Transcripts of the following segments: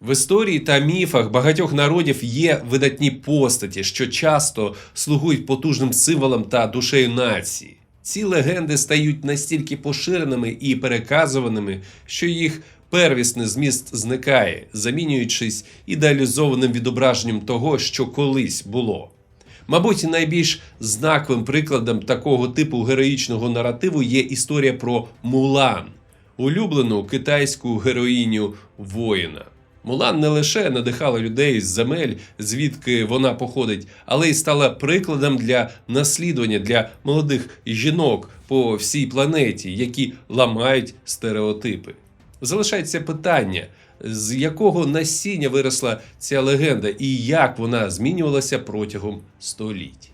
В історії та міфах багатьох народів є видатні постаті, що часто слугують потужним символом та душею нації. Ці легенди стають настільки поширеними і переказуваними, що їх первісний зміст зникає, замінюючись ідеалізованим відображенням того, що колись було. Мабуть, найбільш знаковим прикладом такого типу героїчного наративу є історія про Мулан, улюблену китайську героїню воїна. Мулан не лише надихала людей з земель, звідки вона походить, але й стала прикладом для наслідування для молодих жінок по всій планеті, які ламають стереотипи. Залишається питання, з якого насіння виросла ця легенда і як вона змінювалася протягом століть.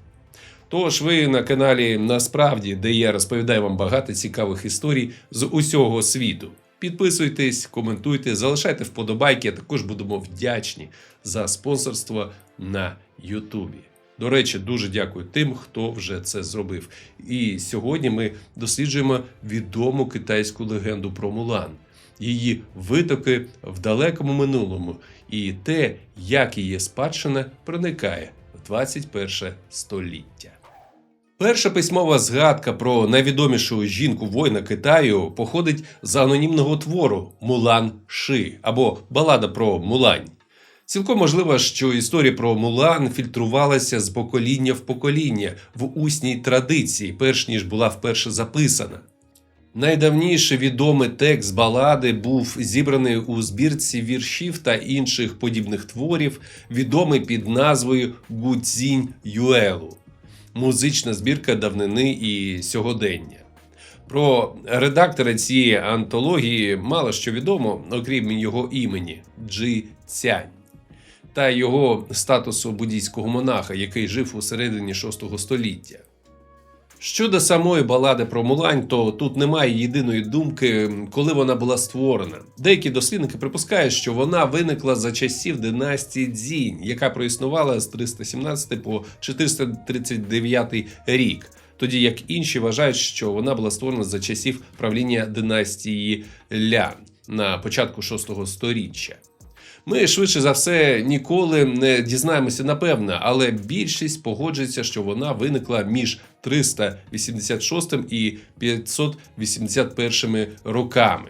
Тож ви на каналі Насправді, де я розповідаю вам багато цікавих історій з усього світу. Підписуйтесь, коментуйте, залишайте вподобайки, також будемо вдячні за спонсорство на Ютубі. До речі, дуже дякую тим, хто вже це зробив. І сьогодні ми досліджуємо відому китайську легенду про Мулан, її витоки в далекому минулому і те, як її спадщина проникає в 21 століття. Перша письмова згадка про найвідомішу жінку воїна Китаю походить з анонімного твору Мулан Ши або Балада про Мулань. Цілком можливо, що історія про Мулан фільтрувалася з покоління в покоління в усній традиції, перш ніж була вперше записана. Найдавніший відомий текст балади був зібраний у збірці віршів та інших подібних творів, відомий під назвою Гудзінь Юелу музична збірка давнини і сьогодення. Про редактора цієї антології мало що відомо, окрім його імені Джи Цянь та його статусу буддійського монаха, який жив у середині VI століття. Щодо самої балади про Мулань, то тут немає єдиної думки, коли вона була створена. Деякі дослідники припускають, що вона виникла за часів династії Дзінь, яка проіснувала з 317 по 439 рік. Тоді як інші вважають, що вона була створена за часів правління династії Лян на початку 6 століття. Ми швидше за все ніколи не дізнаємося напевно, але більшість погоджується, що вона виникла між 386 і 581 роками.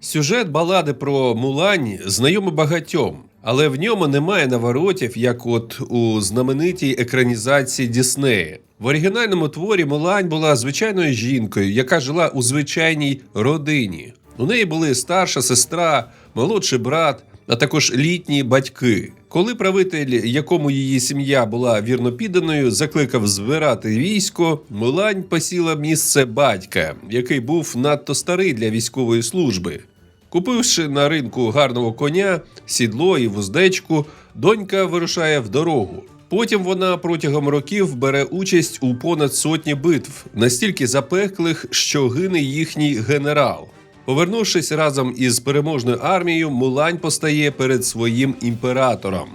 Сюжет балади про Мулань знайомий багатьом, але в ньому немає наворотів, як от у знаменитій екранізації Діснея. В оригінальному творі Мулань була звичайною жінкою, яка жила у звичайній родині. У неї були старша сестра, молодший брат, а також літні батьки. Коли правитель, якому її сім'я була вірно підданою, закликав збирати військо, Мулань посіла місце батька, який був надто старий для військової служби. Купивши на ринку гарного коня, сідло і вуздечку, донька вирушає в дорогу. Потім вона протягом років бере участь у понад сотні битв, настільки запеклих, що гине їхній генерал. Повернувшись разом із переможною армією, Мулань постає перед своїм імператором.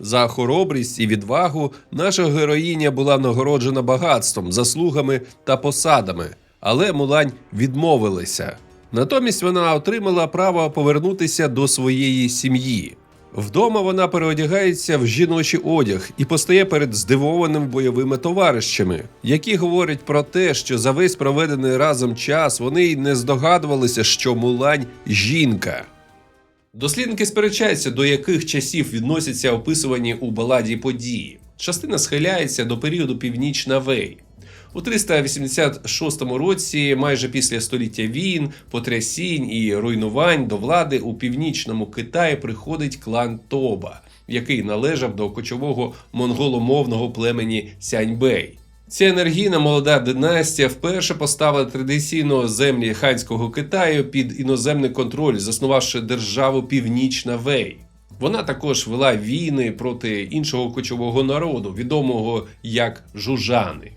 За хоробрість і відвагу наша героїня була нагороджена багатством, заслугами та посадами, але Мулань відмовилася. Натомість вона отримала право повернутися до своєї сім'ї. Вдома вона переодягається в жіночий одяг і постає перед здивованими бойовими товаришами, які говорять про те, що за весь проведений разом час вони й не здогадувалися, що Мулань жінка. Дослідники сперечаються, до яких часів відносяться описувані у баладі події. Частина схиляється до періоду Північна Вей. У 386 році, майже після століття війн, потрясінь і руйнувань до влади у північному Китаї приходить клан Тоба, який належав до кочового монголомовного племені Сяньбей. Ця енергійна молода династія вперше поставила традиційно землі ханського Китаю під іноземний контроль, заснувавши державу Північна Вей. Вона також вела війни проти іншого кочового народу, відомого як жужани.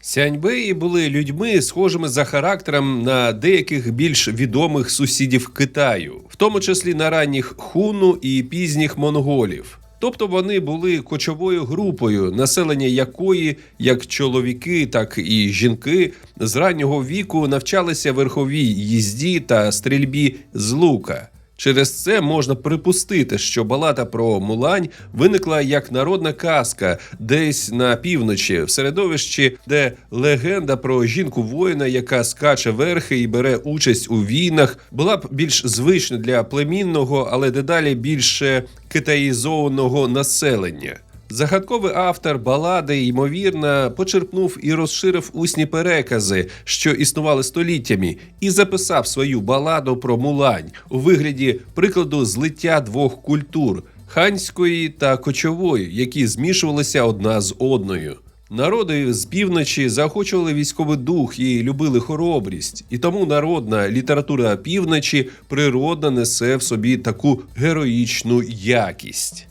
Сяньбеї були людьми, схожими за характером на деяких більш відомих сусідів Китаю, в тому числі на ранніх хуну і пізніх монголів. Тобто вони були кочовою групою, населення якої, як чоловіки, так і жінки, з раннього віку навчалися верховій їзді та стрільбі з лука. Через це можна припустити, що балата про Мулань виникла як народна казка десь на півночі, в середовищі, де легенда про жінку воїна, яка скаче верхи і бере участь у війнах, була б більш звична для племінного, але дедалі більше китаїзованого населення. Загадковий автор балади, ймовірно, почерпнув і розширив усні перекази, що існували століттями, і записав свою баладу про Мулань у вигляді прикладу злиття двох культур ханської та кочової, які змішувалися одна з одною. Народи з півночі заохочували військовий дух і любили хоробрість, і тому народна література півночі природно несе в собі таку героїчну якість.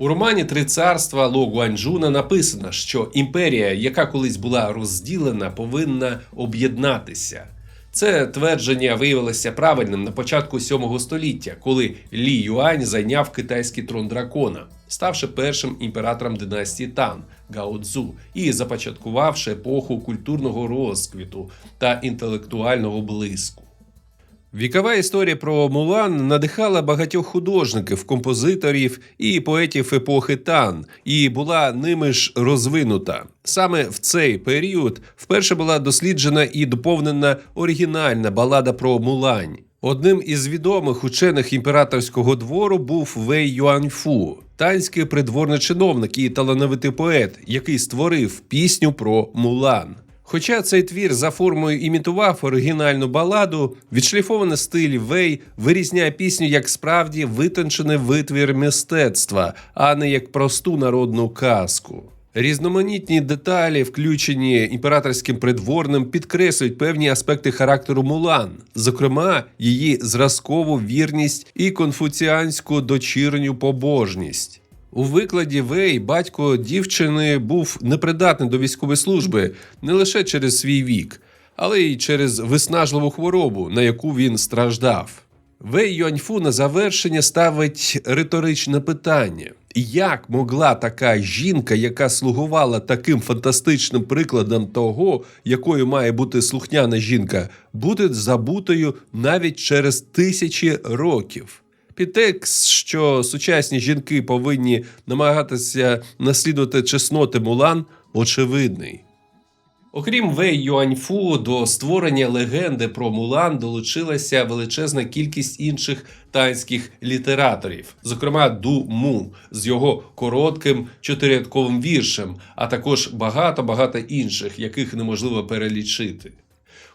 У романі Три царства Ло Гуанджуна написано, що імперія, яка колись була розділена, повинна об'єднатися. Це твердження виявилося правильним на початку 7 століття, коли Лі Юань зайняв китайський трон дракона, ставши першим імператором династії Тан Гаоцзу, і започаткувавши епоху культурного розквіту та інтелектуального блиску. Вікова історія про Мулан надихала багатьох художників, композиторів і поетів епохи Тан, і була ними ж розвинута. Саме в цей період вперше була досліджена і доповнена оригінальна балада про Мулань. Одним із відомих учених імператорського двору був Вей Юаньфу, танський придворний чиновник і талановитий поет, який створив пісню про Мулан. Хоча цей твір за формою імітував оригінальну баладу, відшліфований стиль Вей вирізняє пісню як справді витончений витвір мистецтва, а не як просту народну казку. Різноманітні деталі, включені імператорським придворним, підкреслюють певні аспекти характеру Мулан, зокрема, її зразкову вірність і конфуціанську дочірню побожність. У викладі Вей батько дівчини був непридатний до військової служби не лише через свій вік, але й через виснажливу хворобу, на яку він страждав. Вей Юаньфу на завершення ставить риторичне питання: як могла така жінка, яка слугувала таким фантастичним прикладом того, якою має бути слухняна жінка, бути забутою навіть через тисячі років? Підтекст, що сучасні жінки повинні намагатися наслідувати чесноти Мулан, очевидний. Окрім Вей Юаньфу, до створення легенди про Мулан долучилася величезна кількість інших танських літераторів, зокрема Ду Му з його коротким чотирядковим віршем, а також багато-багато інших, яких неможливо перелічити.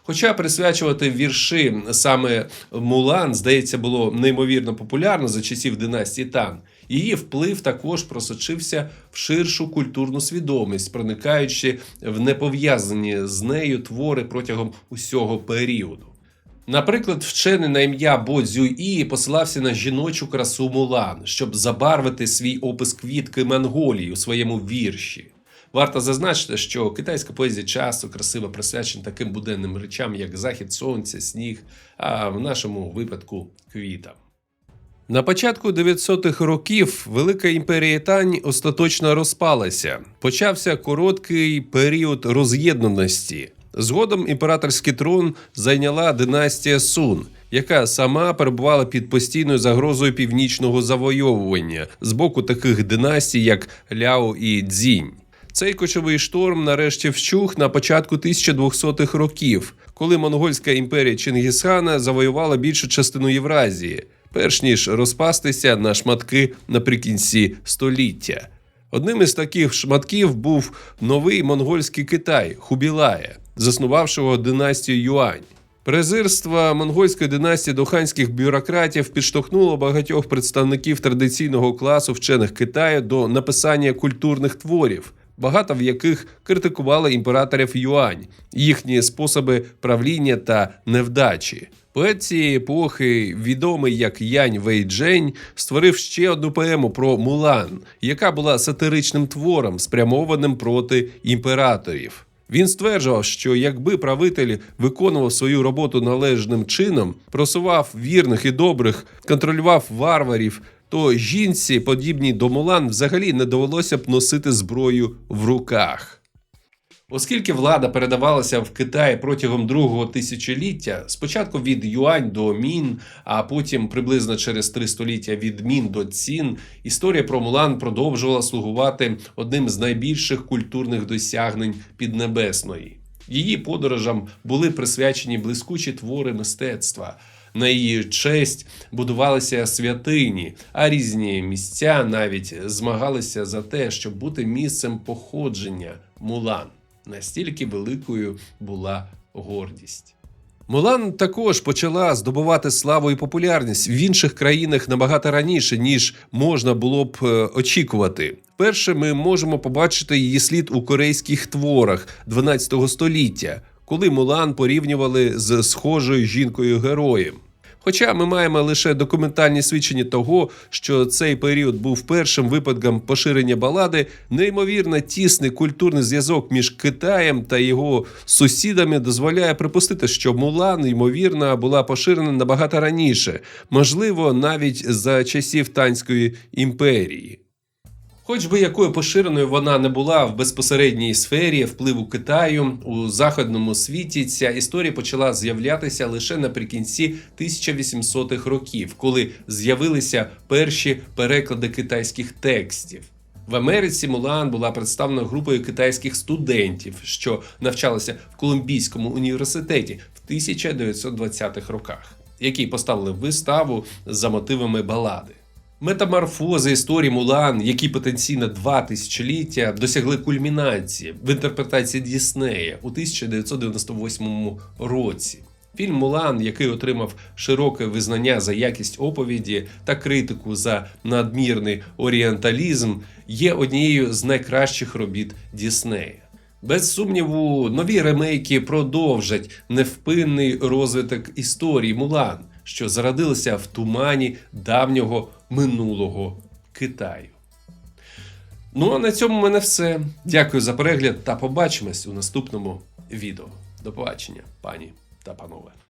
Хоча присвячувати вірші саме Мулан, здається, було неймовірно популярно за часів династії Тан, її вплив також просочився в ширшу культурну свідомість, проникаючи в непов'язані з нею твори протягом усього періоду. Наприклад, вчений на ім'я Бо Цзюї посилався на жіночу красу Мулан, щоб забарвити свій опис квітки Монголії у своєму вірші. Варто зазначити, що китайська поезія часто красиво присвячена таким буденним речам, як захід сонця, сніг, а в нашому випадку квітам. На початку 900-х років Велика імперія Тань остаточно розпалася. Почався короткий період роз'єднаності. Згодом імператорський трон зайняла династія Сун, яка сама перебувала під постійною загрозою північного завойовування з боку таких династій, як Ляо і Цзінь. Цей кочовий шторм нарешті вщух на початку 1200-х років, коли монгольська імперія Чингісхана завоювала більшу частину Євразії, перш ніж розпастися на шматки наприкінці століття. Одним із таких шматків був новий монгольський Китай Хубілая, заснувавшого династію Юань. Презирство монгольської династії до ханських бюрократів підштовхнуло багатьох представників традиційного класу вчених Китаю до написання культурних творів, багато в яких критикували імператорів Юань, їхні способи правління та невдачі. Поет цієї епохи, відомий як Янь Вейджень, створив ще одну поему про Мулан, яка була сатиричним твором, спрямованим проти імператорів. Він стверджував, що якби правитель виконував свою роботу належним чином, просував вірних і добрих, контролював варварів, то жінці, подібній до Мулан, взагалі не довелося б носити зброю в руках. Оскільки влада передавалася в Китаї протягом другого тисячоліття, спочатку від Юань до Мін, а потім приблизно через три століття від Мін до Цін, історія про Мулан продовжувала слугувати одним з найбільших культурних досягнень Піднебесної. Її подорожам були присвячені блискучі твори мистецтва. На її честь будувалися святині, а різні місця навіть змагалися за те, щоб бути місцем походження Мулан. Настільки великою була гордість. Мулан також почала здобувати славу і популярність в інших країнах набагато раніше, ніж можна було б е, очікувати. Перше, ми можемо побачити її слід у корейських творах 12 століття, коли Мулан порівнювали з схожою жінкою героєм. Хоча ми маємо лише документальні свідчення того, що цей період був першим випадком поширення балади, неймовірно тісний культурний зв'язок між Китаєм та його сусідами дозволяє припустити, що Мулан, ймовірно, була поширена набагато раніше, можливо, навіть за часів Танської імперії. Хоч би якою поширеною вона не була в безпосередній сфері впливу Китаю у західному світі, ця історія почала з'являтися лише наприкінці 1800-х років, коли з'явилися перші переклади китайських текстів. В Америці Мулан була представлена групою китайських студентів, що навчалися в Колумбійському університеті в 1920-х роках, які поставили виставу за мотивами балади. Метаморфози історії Мулан, які потенційно два тисячоліття досягли кульмінації в інтерпретації Діснея у 1998 році. Фільм Мулан, який отримав широке визнання за якість оповіді та критику за надмірний орієнталізм, є однією з найкращих робіт Діснея. Без сумніву, нові ремейки продовжать невпинний розвиток історії Мулан, що зародилися в тумані давнього минулого Китаю. Ну а на цьому в мене все. Дякую за перегляд та побачимось у наступному відео. До побачення, пані та панове.